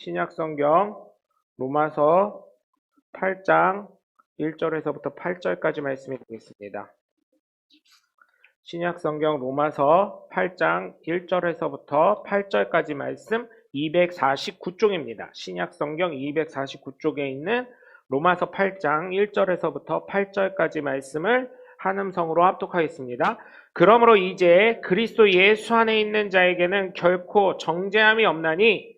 신약 성경 로마서 8장 1절에서부터 8절까지 말씀이 되겠습니다. 신약 성경 로마서 8장 1절에서부터 8절까지 말씀 249쪽입니다. 신약 성경 249쪽에 있는 로마서 8장 1절에서부터 8절까지 말씀을 한음성으로 합독하겠습니다. 그러므로 이제 그리스도 예수 안에 있는 자에게는 결코 정죄함이 없나니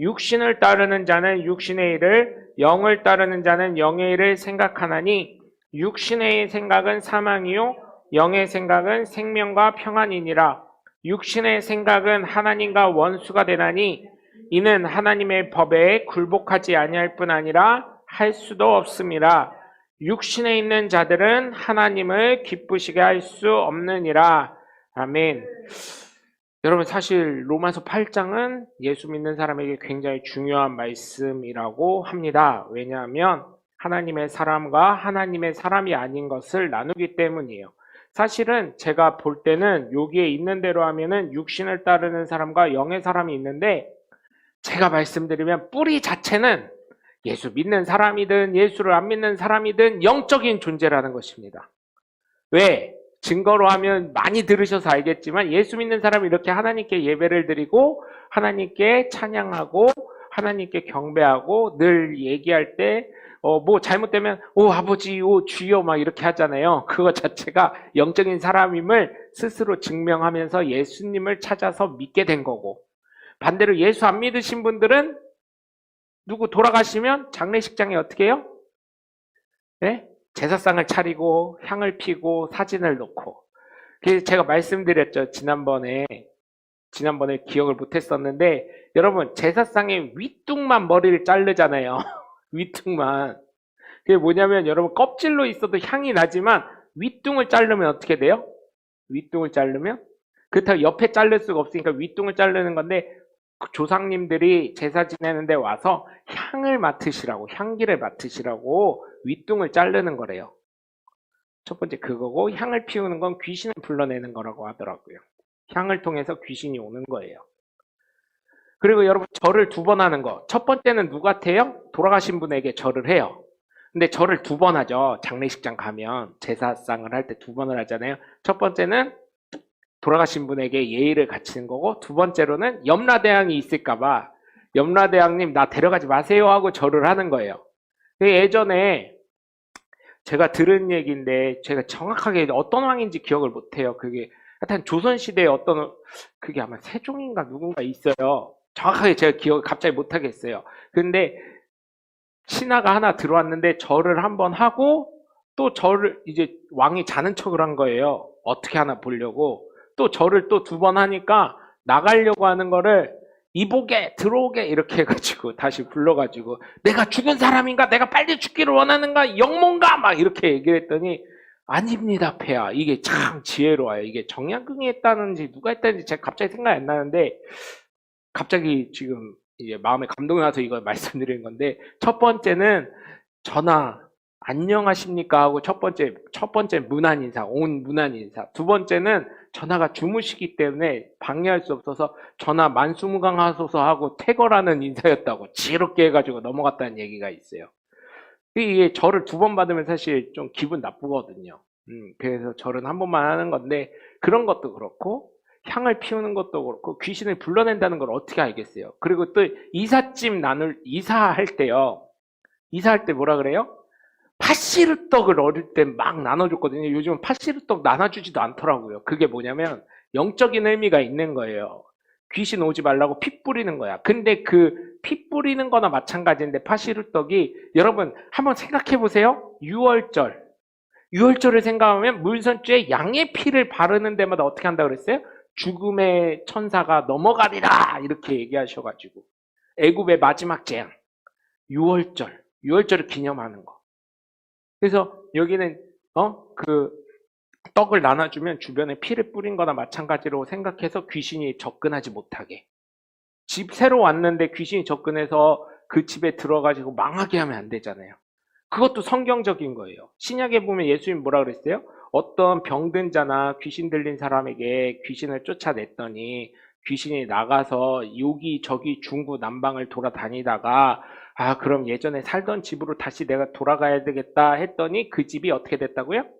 육신을 따르는 자는 육신의 일을, 영을 따르는 자는 영의 일을 생각하나니 육신의 생각은 사망이요, 영의 생각은 생명과 평안이니라. 육신의 생각은 하나님과 원수가 되나니 이는 하나님의 법에 굴복하지 아니할 뿐 아니라 할 수도 없습니다. 육신에 있는 자들은 하나님을 기쁘시게 할 수 없느니라. 아멘. 여러분 사실 로마서 8장은 예수 믿는 사람에게 굉장히 중요한 말씀이라고 합니다. 왜냐하면 하나님의 사람과 하나님의 사람이 아닌 것을 나누기 때문이에요. 사실은 제가 볼 때는 여기에 있는 대로 하면은 육신을 따르는 사람과 영의 사람이 있는데 제가 말씀드리면 뿌리 자체는 예수 믿는 사람이든 예수를 안 믿는 사람이든 영적인 존재라는 것입니다. 왜? 증거로 하면 많이 들으셔서 알겠지만 예수 믿는 사람이 이렇게 하나님께 예배를 드리고 하나님께 찬양하고 하나님께 경배하고 늘 얘기할 때 어, 뭐 잘못되면 오 아버지 오 주여 막 이렇게 하잖아요. 그거 자체가 영적인 사람임을 스스로 증명하면서 예수님을 찾아서 믿게 된 거고 반대로 예수 안 믿으신 분들은 누구 돌아가시면 장례식장에 어떻게 해요? 네? 제사상을 차리고 향을 피고 사진을 놓고. 그래서 제가 말씀드렸죠 지난번에. 지난번에 기억을 못했었는데 여러분 제사상의 윗뚱만 머리를 자르잖아요. 윗뚱만. 그게 뭐냐면 여러분 껍질로 있어도 향이 나지만 윗뚱을 자르면 어떻게 돼요? 윗뚱을 자르면? 그렇다고 옆에 자를 수가 없으니까 윗뚱을 자르는 건데 그 조상님들이 제사 지내는데 와서 향을 맡으시라고 향기를 맡으시라고 윗둥을 자르는 거래요. 첫 번째 그거고 향을 피우는 건 귀신을 불러내는 거라고 하더라고요. 향을 통해서 귀신이 오는 거예요. 그리고 여러분 절을 두 번 하는 거. 첫 번째는 누가 같아요? 돌아가신 분에게 절을 해요. 근데 절을 두 번 하죠. 장례식장 가면 제사상을 할 때 두 번을 하잖아요. 첫 번째는 돌아가신 분에게 예의를 갖추는 거고 두 번째로는 염라대왕이 있을까봐 염라대왕님 나 데려가지 마세요 하고 절을 하는 거예요. 예전에 제가 들은 얘기인데 제가 정확하게 어떤 왕인지 기억을 못해요. 그게 하여튼 조선시대에 어떤 그게 아마 세종인가 누군가 있어요. 정확하게 제가 기억을 갑자기 못하겠어요. 근데 신하가 하나 들어왔는데 절을 한번 하고 또 절을 이제 왕이 자는 척을 한 거예요. 어떻게 하나 보려고. 또 절을 또 두 번 하니까 나가려고 하는 거를 이보게 들어오게 이렇게 해가지고 다시 불러가지고 내가 죽은 사람인가? 내가 빨리 죽기를 원하는가? 영몽가? 막 이렇게 얘기를 했더니 아닙니다 폐야 이게 참 지혜로워요. 이게 정약궁이 했다는지 누가 했다는지 제가 갑자기 생각이 안 나는데 갑자기 지금 이제 마음에 감동이 와서 이걸 말씀드리는 건데 첫 번째는 전화 안녕하십니까 하고 첫 번째 첫 번째 문안 인사 온 문안 인사 두 번째는 전화가 주무시기 때문에 방해할 수 없어서 전화 만수무강하소서 하고 퇴거라는 인사였다고 지럽게 해가지고 넘어갔다는 얘기가 있어요. 이게 절을 두 번 받으면 사실 좀 기분 나쁘거든요. 음, 그래서 절은 한 번만 하는 건데 그런 것도 그렇고 향을 피우는 것도 그렇고 귀신을 불러낸다는 걸 어떻게 알겠어요? 그리고 또 이삿짐 나눌 이사할 때요. 이사할 때 뭐라 그래요? 파시르떡을 어릴 때 막 나눠줬거든요. 요즘은 파시르떡 나눠주지도 않더라고요. 그게 뭐냐면 영적인 의미가 있는 거예요. 귀신 오지 말라고 피 뿌리는 거야. 근데 그 피 뿌리는 거나 마찬가지인데 파시르떡이 여러분 한번 생각해 보세요. 6월절. 6월절을 생각하면 물선주에 양의 피를 바르는 데마다 어떻게 한다 그랬어요? 죽음의 천사가 넘어가리라 이렇게 얘기하셔가지고 애굽의 마지막 재앙, 6월절, 6월절을 기념하는 거. 그래서 여기는 어 그 떡을 나눠주면 주변에 피를 뿌린 거나 마찬가지로 생각해서 귀신이 접근하지 못하게. 집 새로 왔는데 귀신이 접근해서 그 집에 들어가지고 망하게 하면 안 되잖아요. 그것도 성경적인 거예요. 신약에 보면 예수님 뭐라 그랬어요? 어떤 병든 자나 귀신 들린 사람에게 귀신을 쫓아냈더니 귀신이 나가서 여기 저기 중구 남방을 돌아다니다가 아 그럼 예전에 살던 집으로 다시 내가 돌아가야 되겠다 했더니 그 집이 어떻게 됐다고요?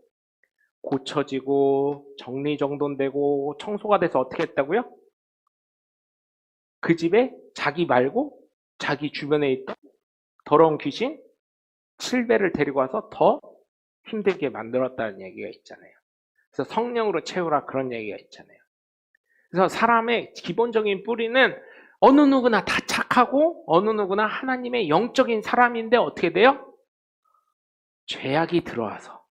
고쳐지고 정리정돈되고 청소가 돼서 어떻게 했다고요? 그 집에 자기 말고 자기 주변에 있던 더러운 귀신 7배를 데리고 와서 더 힘들게 만들었다는 얘기가 있잖아요. 그래서 성령으로 채우라 그런 얘기가 있잖아요. 그래서 사람의 기본적인 뿌리는 어느 누구나 다 착하고 어느 누구나 하나님의 영적인 사람인데 어떻게 돼요? 죄악이 들어와서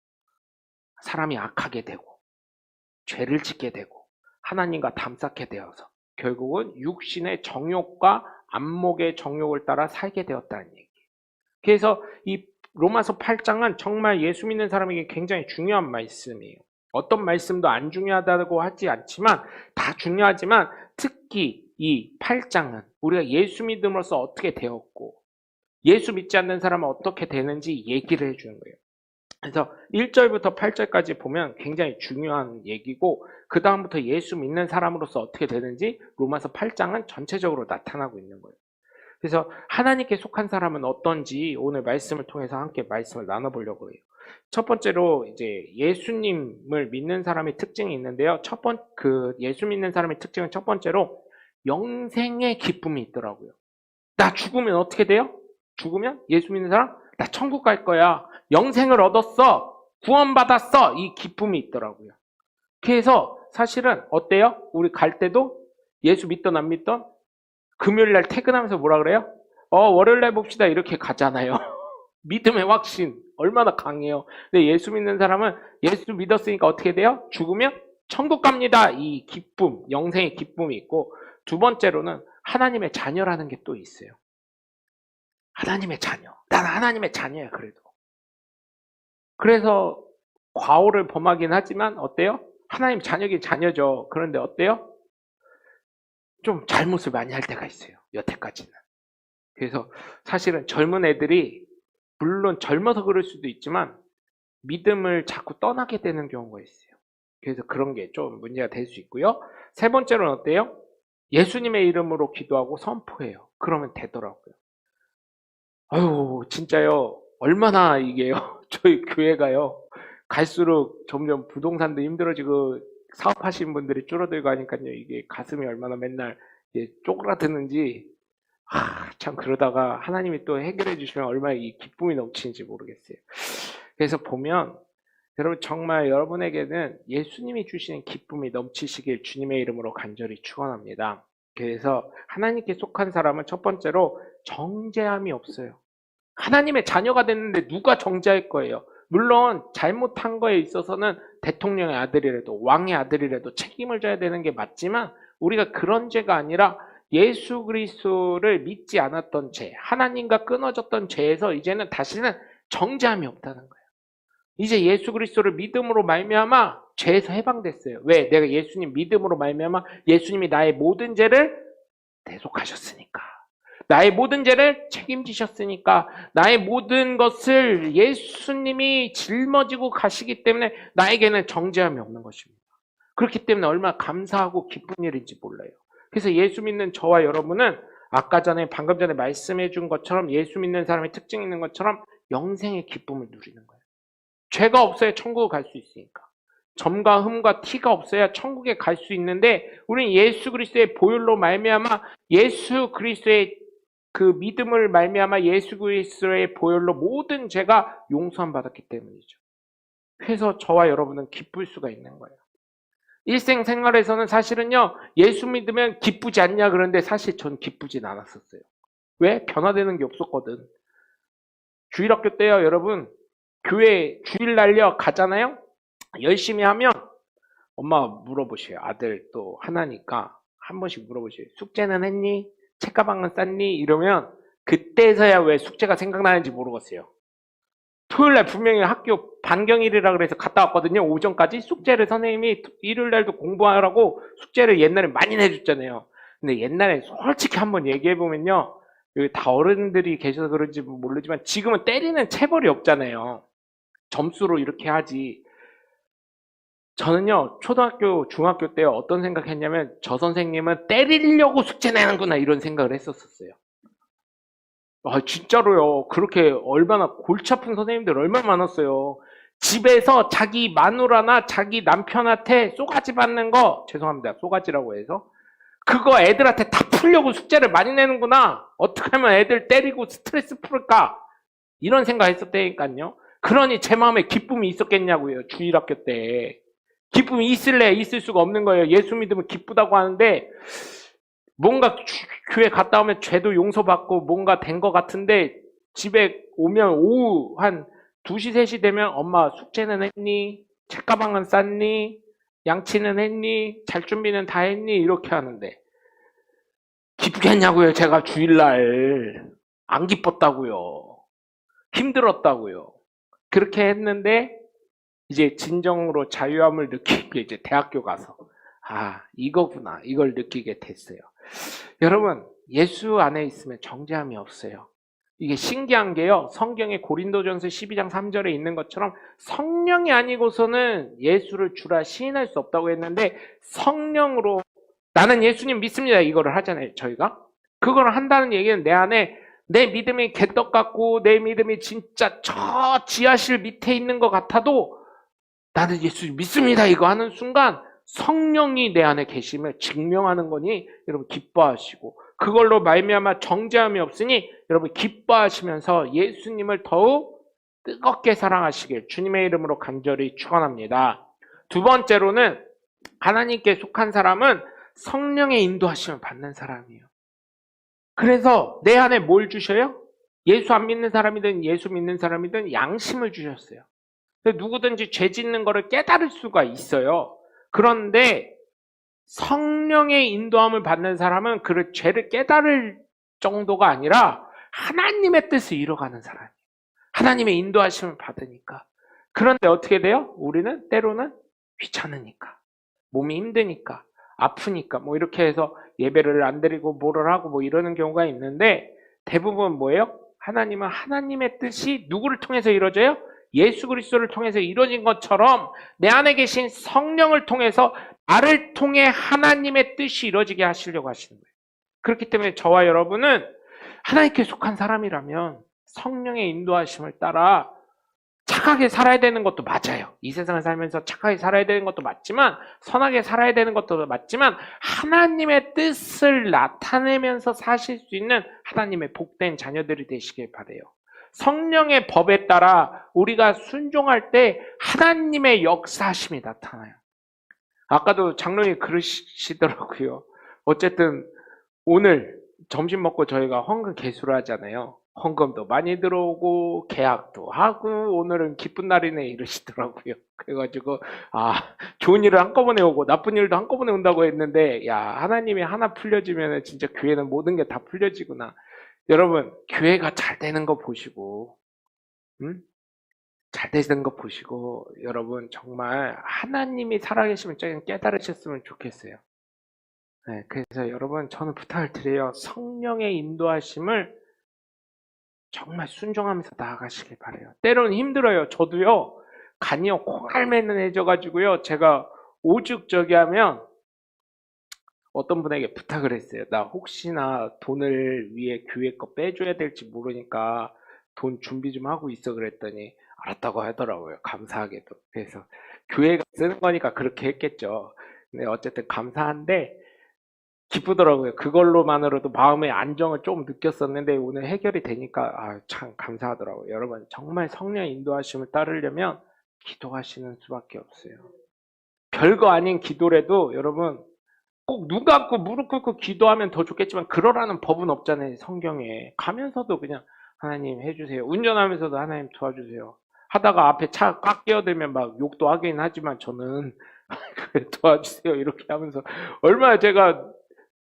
사람이 악하게 되고 죄를 짓게 되고 하나님과 담쌓게 되어서 결국은 육신의 정욕과 안목의 정욕을 따라 살게 되었다는 얘기. 그래서 이 로마서 8장은 정말 예수 믿는 사람에게 굉장히 중요한 말씀이에요. 어떤 말씀도 안 중요하다고 하지 않지만 다 중요하지만 특히 이 8장은 우리가 예수 믿음으로써 어떻게 되었고 예수 믿지 않는 사람은 어떻게 되는지 얘기를 해주는 거예요. 그래서 1절부터 8절까지 보면 굉장히 중요한 얘기고 그 다음부터 예수 믿는 사람으로서 어떻게 되는지 로마서 8장은 전체적으로 나타나고 있는 거예요. 그래서 하나님께 속한 사람은 어떤지 오늘 말씀을 통해서 함께 말씀을 나눠보려고 해요. 첫 번째로 이제 예수님을 믿는 사람의 특징이 있는데요. 첫 번, 그 예수 믿는 사람의 특징은 첫 번째로 영생의 기쁨이 있더라고요. 나 죽으면 어떻게 돼요? 죽으면 예수 믿는 사람? 나 천국 갈 거야. 영생을 얻었어. 구원받았어. 이 기쁨이 있더라고요. 그래서 사실은 어때요? 우리 갈 때도 예수 믿던 안 믿던 금요일 날 퇴근하면서 뭐라 그래요? 어, 월요일 날 봅시다. 이렇게 가잖아요. 믿음의 확신. 얼마나 강해요. 근데 예수 믿는 사람은 예수 믿었으니까 어떻게 돼요? 죽으면 천국 갑니다. 이 기쁨, 영생의 기쁨이 있고 두 번째로는 하나님의 자녀라는 게 또 있어요. 하나님의 자녀. 난 하나님의 자녀야, 그래도. 그래서 과오를 범하긴 하지만 어때요? 하나님 자녀긴 자녀죠. 그런데 어때요? 좀 잘못을 많이 할 때가 있어요. 여태까지는. 그래서 사실은 젊은 애들이 물론 젊어서 그럴 수도 있지만 믿음을 자꾸 떠나게 되는 경우가 있어요. 그래서 그런 게 좀 문제가 될 수 있고요. 세 번째로는 어때요? 예수님의 이름으로 기도하고 선포해요. 그러면 되더라고요. 아유, 진짜요. 얼마나 이게요. 저희 교회가요. 갈수록 점점 부동산도 힘들어지고 사업하시는 분들이 줄어들고 하니까요. 이게 가슴이 얼마나 맨날 쪼그라드는지 아, 참 그러다가 하나님이 또 해결해 주시면 얼마나 이 기쁨이 넘치는지 모르겠어요. 그래서 보면 여러분 정말 여러분에게는 예수님이 주시는 기쁨이 넘치시길 주님의 이름으로 간절히 축원합니다. 그래서 하나님께 속한 사람은 첫 번째로 정죄함이 없어요. 하나님의 자녀가 됐는데 누가 정죄할 거예요? 물론 잘못한 거에 있어서는 대통령의 아들이라도 왕의 아들이라도 책임을 져야 되는 게 맞지만 우리가 그런 죄가 아니라 예수 그리스도를 믿지 않았던 죄, 하나님과 끊어졌던 죄에서 이제는 다시는 정죄함이 없다는 거예요. 이제 예수 그리스도를 믿음으로 말미암아 죄에서 해방됐어요. 왜? 내가 예수님 믿음으로 말미암아 예수님이 나의 모든 죄를 대속하셨으니까. 나의 모든 죄를 책임지셨으니까 나의 모든 것을 예수님이 짊어지고 가시기 때문에 나에게는 정죄함이 없는 것입니다. 그렇기 때문에 얼마나 감사하고 기쁜 일인지 몰라요. 그래서 예수 믿는 저와 여러분은 아까 전에 방금 전에 말씀해 준 것처럼 예수 믿는 사람의 특징이 있는 것처럼 영생의 기쁨을 누리는 거예요. 죄가 없어야 천국을 갈 수 있으니까. 점과 흠과 티가 없어야 천국에 갈 수 있는데 우리는 예수 그리스도의 보혈로 말미암아 예수 그리스도의 그 믿음을 말미암아 예수 그리스도의 보혈로 모든 죄가 용서함 받았기 때문이죠. 그래서 저와 여러분은 기쁠 수가 있는 거예요. 일생 생활에서는 사실은요 예수 믿으면 기쁘지 않냐 그런데 사실 전 기쁘진 않았었어요. 왜? 변화되는 게 없었거든. 주일학교 때요 여러분 교회 주일 날려 가잖아요. 열심히 하면 엄마 물어보셔요. 아들 또 하나니까 한 번씩 물어보셔요. 숙제는 했니? 책가방은 쌌니? 이러면 그때서야 왜 숙제가 생각나는지 모르겠어요. 토요일 날 분명히 학교 반경일이라 그래서 갔다 왔거든요. 오전까지 숙제를 선생님이 일요일 날도 공부하라고 숙제를 옛날에 많이 내줬잖아요. 근데 옛날에 솔직히 한번 얘기해 보면요. 여기 다 어른들이 계셔서 그런지 모르지만 지금은 때리는 체벌이 없잖아요. 점수로 이렇게 하지. 저는요, 초등학교, 중학교 때 어떤 생각했냐면, 저 선생님은 때리려고 숙제 내는구나, 이런 생각을 했었어요. 아, 진짜로요. 그렇게 얼마나 골치 아픈 선생님들 얼마나 많았어요. 집에서 자기 마누라나 자기 남편한테 쏘가지 받는 거, 죄송합니다. 쏘가지라고 해서. 그거 애들한테 다 풀려고 숙제를 많이 내는구나. 어떻게 하면 애들 때리고 스트레스 풀까? 이런 생각 했었다니까요. 그러니 제 마음에 기쁨이 있었겠냐고요. 주일학교 때. 기쁨이 있을래 있을 수가 없는 거예요. 예수 믿으면 기쁘다고 하는데 뭔가 주- 교회 갔다 오면 죄도 용서받고 뭔가 된 것 같은데 집에 오면 오후 한 2시, 3시 되면 엄마 숙제는 했니? 책가방은 쌌니? 양치는 했니? 잘 준비는 다 했니? 이렇게 하는데 기쁘겠냐고요. 제가 주일날 안 기뻤다고요. 힘들었다고요. 그렇게 했는데 이제 진정으로 자유함을 게 이제 대학교 가서 아 이거구나 이걸 느끼게 됐어요. 여러분 예수 안에 있으면 정죄함이 없어요. 이게 신기한 게요. 성경에 고린도전서 12장 3절에 있는 것처럼 성령이 아니고서는 예수를 주라 시인할 수 없다고 했는데 성령으로 나는 예수님 믿습니다 이거를 하잖아요. 저희가 그걸 한다는 얘기는 내 안에 내 믿음이 개떡 같고 내 믿음이 진짜 저 지하실 밑에 있는 것 같아도 나는 예수 믿습니다 이거 하는 순간 성령이 내 안에 계심을 증명하는 거니 여러분 기뻐하시고 그걸로 말미암아 정죄함이 없으니 여러분 기뻐하시면서 예수님을 더욱 뜨겁게 사랑하시길 주님의 이름으로 간절히 축원합니다. 두 번째로는 하나님께 속한 사람은 성령의 인도하심을 받는 사람이에요. 그래서 내 안에 뭘 주셔요? 예수 안 믿는 사람이든 예수 믿는 사람이든 양심을 주셨어요. 누구든지 죄 짓는 거를 깨달을 수가 있어요. 그런데 성령의 인도함을 받는 사람은 그 죄를 깨달을 정도가 아니라 하나님의 뜻을 이뤄가는 사람이에요. 하나님의 인도하심을 받으니까. 그런데 어떻게 돼요? 우리는 때로는 귀찮으니까. 몸이 힘드니까. 아프니까. 뭐 이렇게 해서 예배를 안 드리고 뭐를 하고 뭐 이러는 경우가 있는데 대부분 뭐예요? 하나님은 하나님의 뜻이 누구를 통해서 이루어져요? 예수 그리스도를 통해서 이루어진 것처럼 내 안에 계신 성령을 통해서 나를 통해 하나님의 뜻이 이루어지게 하시려고 하시는 거예요. 그렇기 때문에 저와 여러분은 하나님께 속한 사람이라면 성령의 인도하심을 따라 착하게 살아야 되는 것도 맞아요. 이 세상을 살면서 착하게 살아야 되는 것도 맞지만 선하게 살아야 되는 것도 맞지만 하나님의 뜻을 나타내면서 사실 수 있는 하나님의 복된 자녀들이 되시길 바래요. 성령의 법에 따라 우리가 순종할 때 하나님의 역사심이 나타나요. 아까도 장로님 그러시더라고요. 어쨌든 오늘 점심 먹고 저희가 헌금 개수를 하잖아요. 헌금도 많이 들어오고 계약도 하고 오늘은 기쁜 날이네 이러시더라고요. 그래가지고 아 좋은 일을 한꺼번에 오고 나쁜 일도 한꺼번에 온다고 했는데 야 하나님이 하나 풀려지면 진짜 교회는 모든 게 다 풀려지구나. 여러분 교회가 잘 되는 거 보시고 음? 잘 되는 거 보시고 여러분 정말 하나님이 살아계시면 좀 깨달으셨으면 좋겠어요. 네, 그래서 여러분 저는 부탁을 드려요. 성령의 인도하심을 정말 순종하면서 나아가시길 바래요. 때로는 힘들어요. 저도요. 간이요 콩알매는해져 가지고요. 제가 오죽 저기 하면 어떤 분에게 부탁을 했어요. 나 혹시나 돈을 위해 교회 거 빼줘야 될지 모르니까 돈 준비 좀 하고 있어 그랬더니 알았다고 하더라고요. 감사하게도. 그래서 교회가 쓰는 거니까 그렇게 했겠죠. 근데 어쨌든 감사한데 기쁘더라고요. 그걸로만으로도 마음의 안정을 좀 느꼈었는데 오늘 해결이 되니까 아, 참 감사하더라고요. 여러분 정말 성령 인도하심을 따르려면 기도하시는 수밖에 없어요. 별거 아닌 기도라도 여러분 꼭 눈 감고 무릎 꿇고 기도하면 더 좋겠지만 그러라는 법은 없잖아요. 성경에 가면서도 그냥 하나님 해주세요. 운전하면서도 하나님 도와주세요. 하다가 앞에 차 꽉 끼어들면 막 욕도 하긴 하지만 저는 도와주세요 이렇게 하면서 얼마나 제가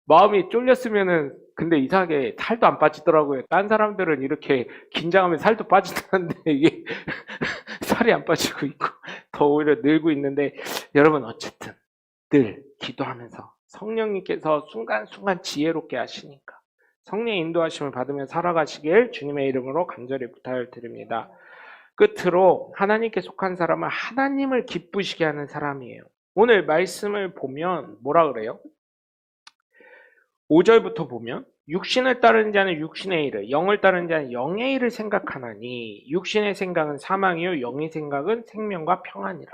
마음이 쫄렸으면은 근데 이상하게 살도 안 빠지더라고요. 딴 사람들은 이렇게 긴장하면 살도 빠지는데 이게 살이 안 빠지고 있고 더 오히려 늘고 있는데 여러분 어쨌든 늘 기도하면서 성령님께서 순간순간 지혜롭게 하시니까 성령의 인도하심을 받으며 살아가시길 주님의 이름으로 간절히 부탁을 드립니다. 끝으로 하나님께 속한 사람은 하나님을 기쁘시게 하는 사람이에요. 오늘 말씀을 보면 뭐라 그래요? 5절부터 보면 육신을 따르는 자는 육신의 일을, 영을 따르는 자는 영의 일을 생각하나니 육신의 생각은 사망이요 영의 생각은 생명과 평안이라.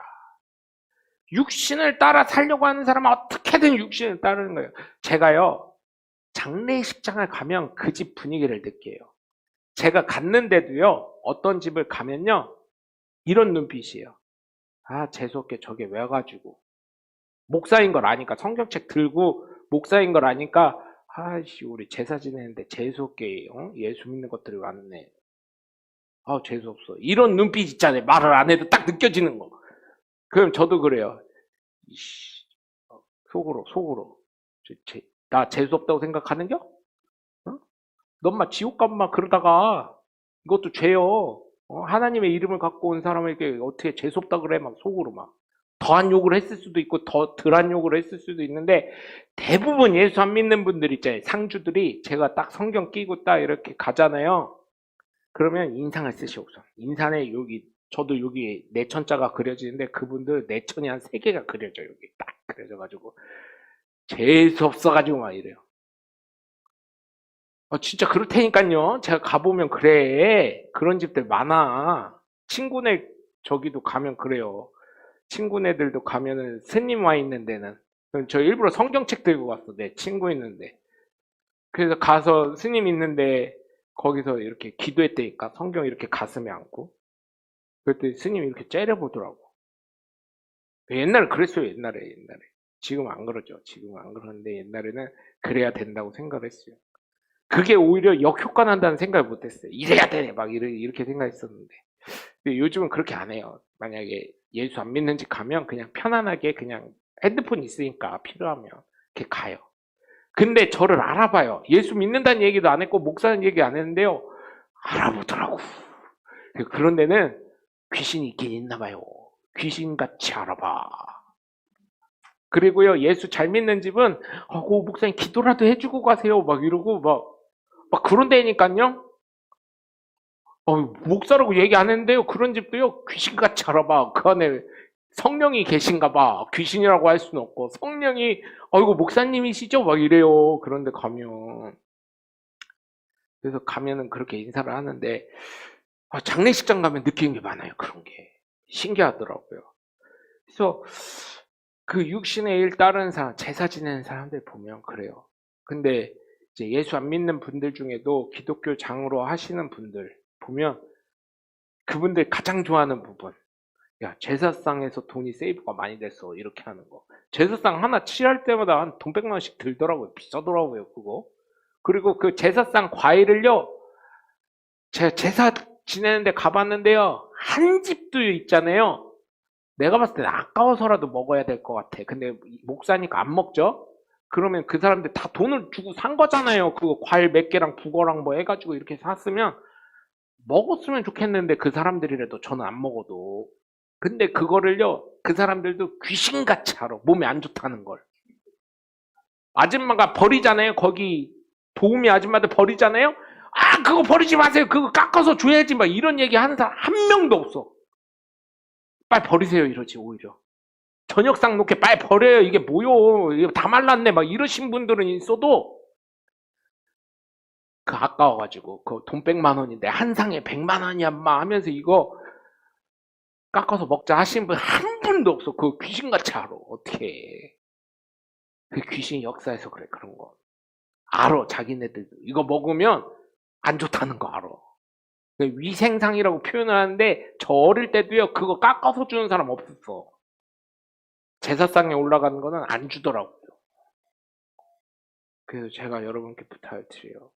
육신을 따라 살려고 하는 사람은 어떻게든 육신을 따르는 거예요. 제가요 장례식장을 가면 그 집 분위기를 느껴요. 제가 갔는데도요 어떤 집을 가면요 이런 눈빛이에요. 아 재수없게 저게 왜 가지고 목사인 걸 아니까 성경책 들고 목사인 걸 아니까 아씨 우리 제사 지내는데 재수 없게 어? 예수 믿는 것들이 왔네. 아 재수 없어. 이런 눈빛 있잖아요. 말을 안 해도 딱 느껴지는 거. 그럼 저도 그래요. 이씨, 어, 속으로 속으로 저, 제- 나 재수 없다고 생각하는겨? 어? 넌마 지옥 가마 그러다가 이것도 죄요. 어? 하나님의 이름을 갖고 온 사람에게 어떻게 재수 없다 그래 막 속으로 막 더한 욕을 했을 수도 있고 더 덜한 욕을 했을 수도 있는데 대부분 예수 안 믿는 분들 있잖아요. 상주들이 제가 딱 성경 끼고 딱 이렇게 가잖아요. 그러면 인상을 쓰시오 우선. 인산에 여기 저도 여기 내천자가 그려지는데 그분들 내천이 한 세 개가 그려져 여기 딱 그려져가지고 재수 없어가지고 막 이래요. 어, 진짜 그렇다니까요. 제가 가보면 그래. 그런 집들 많아. 친구네 저기도 가면 그래요. 친구네들도 가면은 스님 와 있는 데는 저 일부러 성경책 들고 갔어. 내 친구 있는데. 그래서 가서 스님 있는데 거기서 이렇게 기도했다니까 성경 이렇게 가슴에 안고 그랬더니 스님이 이렇게 째려보더라고. 옛날에 그랬어요. 옛날에 옛날에. 지금 안 그러죠. 지금 안 그러는데 옛날에는 그래야 된다고 생각을 했어요. 그게 오히려 역효과 난다는 생각을 못했어요. 이래야 돼! 막 이렇게 생각했었는데. 근데 요즘은 그렇게 안 해요. 만약에 예수 안 믿는 집 가면 그냥 편안하게 그냥 핸드폰 있으니까 필요하면 이렇게 가요. 근데 저를 알아봐요. 예수 믿는다는 얘기도 안 했고 목사는 얘기 안 했는데요. 알아보더라고. 그런 데는 귀신이 있긴 있나 봐요. 귀신같이 알아봐. 그리고요, 예수 잘 믿는 집은, 어, 고 목사님 기도라도 해주고 가세요. 막 이러고, 막, 막 그런 데니까요. 어, 목사라고 얘기 안 했는데요. 그런 집도요, 귀신같이 알아봐. 그 안에 성령이 계신가 봐. 귀신이라고 할 수는 없고, 성령이, 어이구, 목사님이시죠? 막 이래요. 그런데 가면. 그래서 가면은 그렇게 인사를 하는데, 아, 장례식장 가면 느끼는 게 많아요. 그런 게. 신기하더라고요. 그래서 그 육신의 일 따르는 사람, 제사 지내는 사람들 보면 그래요. 근데 이제 예수 안 믿는 분들 중에도 기독교 장으로 하시는 분들 보면 그분들 가장 좋아하는 부분. 야, 제사상에서 돈이 세이브가 많이 됐어. 이렇게 하는 거. 제사상 하나 칠할 때마다 한돈 백만 원씩 들더라고요. 비싸더라고요, 그거. 그리고 그 제사상 과일을요, 제가 제사 지내는데 가봤는데요. 한 집도 있잖아요. 내가 봤을 때는 아까워서라도 먹어야 될 것 같아. 근데 목사니까 안 먹죠? 그러면 그 사람들 다 돈을 주고 산 거잖아요. 그거 과일 몇 개랑 북어랑 뭐 해가지고 이렇게 샀으면 먹었으면 좋겠는데 그 사람들이라도 저는 안 먹어도. 근데 그거를요, 그 사람들도 귀신같이 알아. 몸에 안 좋다는 걸. 아줌마가 버리잖아요. 거기 도우미 아줌마들 버리잖아요. 아, 그거 버리지 마세요. 그거 깎아서 줘야지. 막 이런 얘기 하는 사람 한 명도 없어. 빨리 버리세요. 이러지, 오히려. 저녁상 놓게 빨리 버려요. 이게 뭐요? 이거 다 말랐네. 막 이러신 분들은 있어도 그 아까워가지고 그 돈 100만 원인데 한 상에 100만 원이야 마 하면서 이거 깎아서 먹자 하신 분 한 분도 없어. 그 귀신같이 알아. 어떻게 그 귀신 역사에서 그래 그런 거. 알아 자기네들도 이거 먹으면 안 좋다는 거 알아. 그 위생상이라고 표현을 하는데 저 어릴 때도요 그거 깎아서 주는 사람 없었어. 제사상에 올라가는 거는 안 주더라고요. 그래서 제가 여러분께 부탁을 드려요.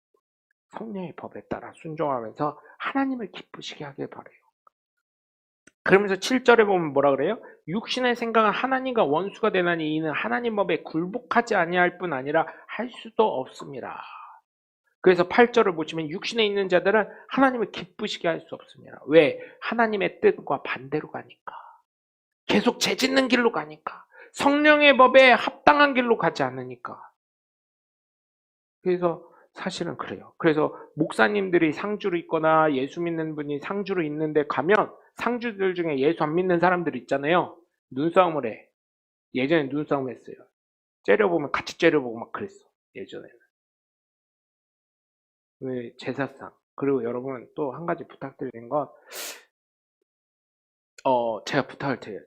성령의 법에 따라 순종하면서 하나님을 기쁘시게 하길 바래요. 그러면서 7절에 보면 뭐라 그래요? 육신의 생각은 하나님과 원수가 되나니 이는 하나님 법에 굴복하지 아니할 뿐 아니라 할 수도 없습니다. 그래서 8절을 보시면 육신에 있는 자들은 하나님을 기쁘시게 할 수 없습니다. 왜? 하나님의 뜻과 반대로 가니까. 계속 죄짓는 길로 가니까. 성령의 법에 합당한 길로 가지 않으니까. 그래서 사실은 그래요. 그래서 목사님들이 상주로 있거나 예수 믿는 분이 상주로 있는데 가면 상주들 중에 예수 안 믿는 사람들 있잖아요. 눈싸움을 해. 예전에 눈싸움 했어요. 째려보면 같이 째려보고 막 그랬어. 예전에는. 왜 제사상. 그리고 여러분 또 한 가지 부탁드리는 건, 어, 제가 부탁을 드려요.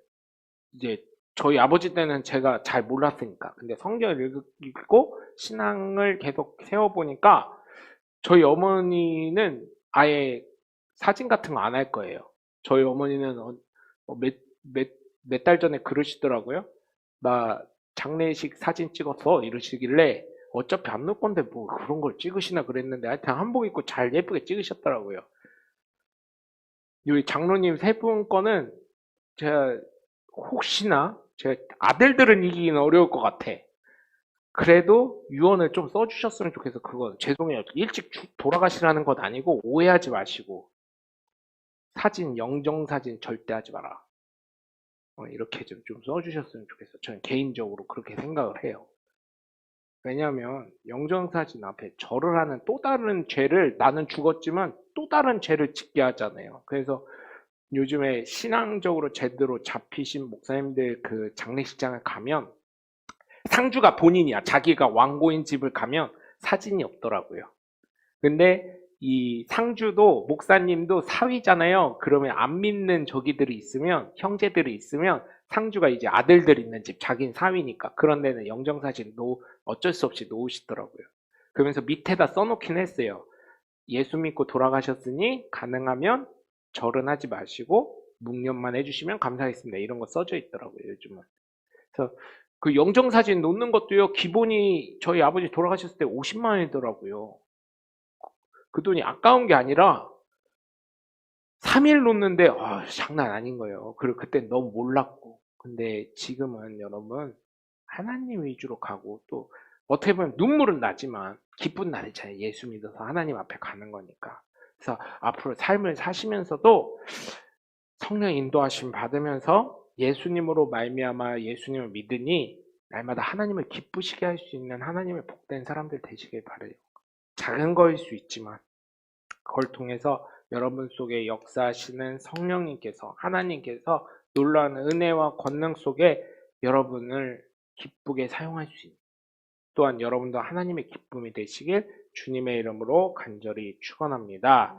이제 저희 아버지 때는 제가 잘 몰랐으니까. 근데 성경을 읽고 신앙을 계속 세워보니까 저희 어머니는 아예 사진 같은 거 안 할 거예요. 저희 어머니는 어, 몇, 몇, 몇 달 전에 그러시더라고요. 나 장례식 사진 찍었어. 이러시길래 어차피 안 넣을 건데 뭐 그런 걸 찍으시나 그랬는데 하여튼 한복 입고 잘 예쁘게 찍으셨더라고요. 여기 장로님 세 분 거는 제가 혹시나 제가 아들들은 이기기는 어려울 것 같아. 그래도 유언을 좀 써주셨으면 좋겠어. 그거 죄송해요. 일찍 주- 돌아가시라는 건 아니고 오해하지 마시고 사진 영정 사진 절대 하지 마라. 어, 이렇게 좀, 좀 써주셨으면 좋겠어. 저는 개인적으로 그렇게 생각을 해요. 왜냐하면 영정 사진 앞에 절을 하는 또 다른 죄를 나는 죽었지만 또 다른 죄를 짓게 하잖아요. 그래서 요즘에 신앙적으로 제대로 잡히신 목사님들 그 장례식장을 가면 상주가 본인이야. 자기가 왕고인 집을 가면 사진이 없더라고요. 근데 이 상주도 목사님도 사위잖아요. 그러면 안 믿는 저기들이 있으면 형제들이 있으면 상주가 이제 아들들 있는 집 자기는 사위니까 그런 데는 영정사진 놓 어쩔 수 없이 놓으시더라고요. 그러면서 밑에다 써놓긴 했어요. 예수 믿고 돌아가셨으니 가능하면 절은 하지 마시고 묵념만 해주시면 감사하겠습니다. 이런 거 써져 있더라고요. 요즘은. 그래서 그 영정 사진 놓는 것도요. 기본이 저희 아버지 돌아가셨을 때 50만 원이더라고요. 그 돈이 아까운 게 아니라 3일 놓는데 아, 장난 아닌 거예요. 그리고 그때 너무 몰랐고. 근데 지금은 여러분 하나님 위주로 가고 또 어떻게 보면 눈물은 나지만 기쁜 날이잖아요. 예수 믿어서 하나님 앞에 가는 거니까. 그래서 앞으로 삶을 사시면서도 성령 인도하심 받으면서 예수님으로 말미암아 예수님을 믿으니 날마다 하나님을 기쁘시게 할 수 있는 하나님의 복된 사람들 되시길 바래요. 작은 거일 수 있지만 그걸 통해서 여러분 속에 역사하시는 성령님께서 하나님께서 놀라운 은혜와 권능 속에 여러분을 기쁘게 사용할 수 있는 또한 여러분도 하나님의 기쁨이 되시길 주님의 이름으로 간절히 축원합니다.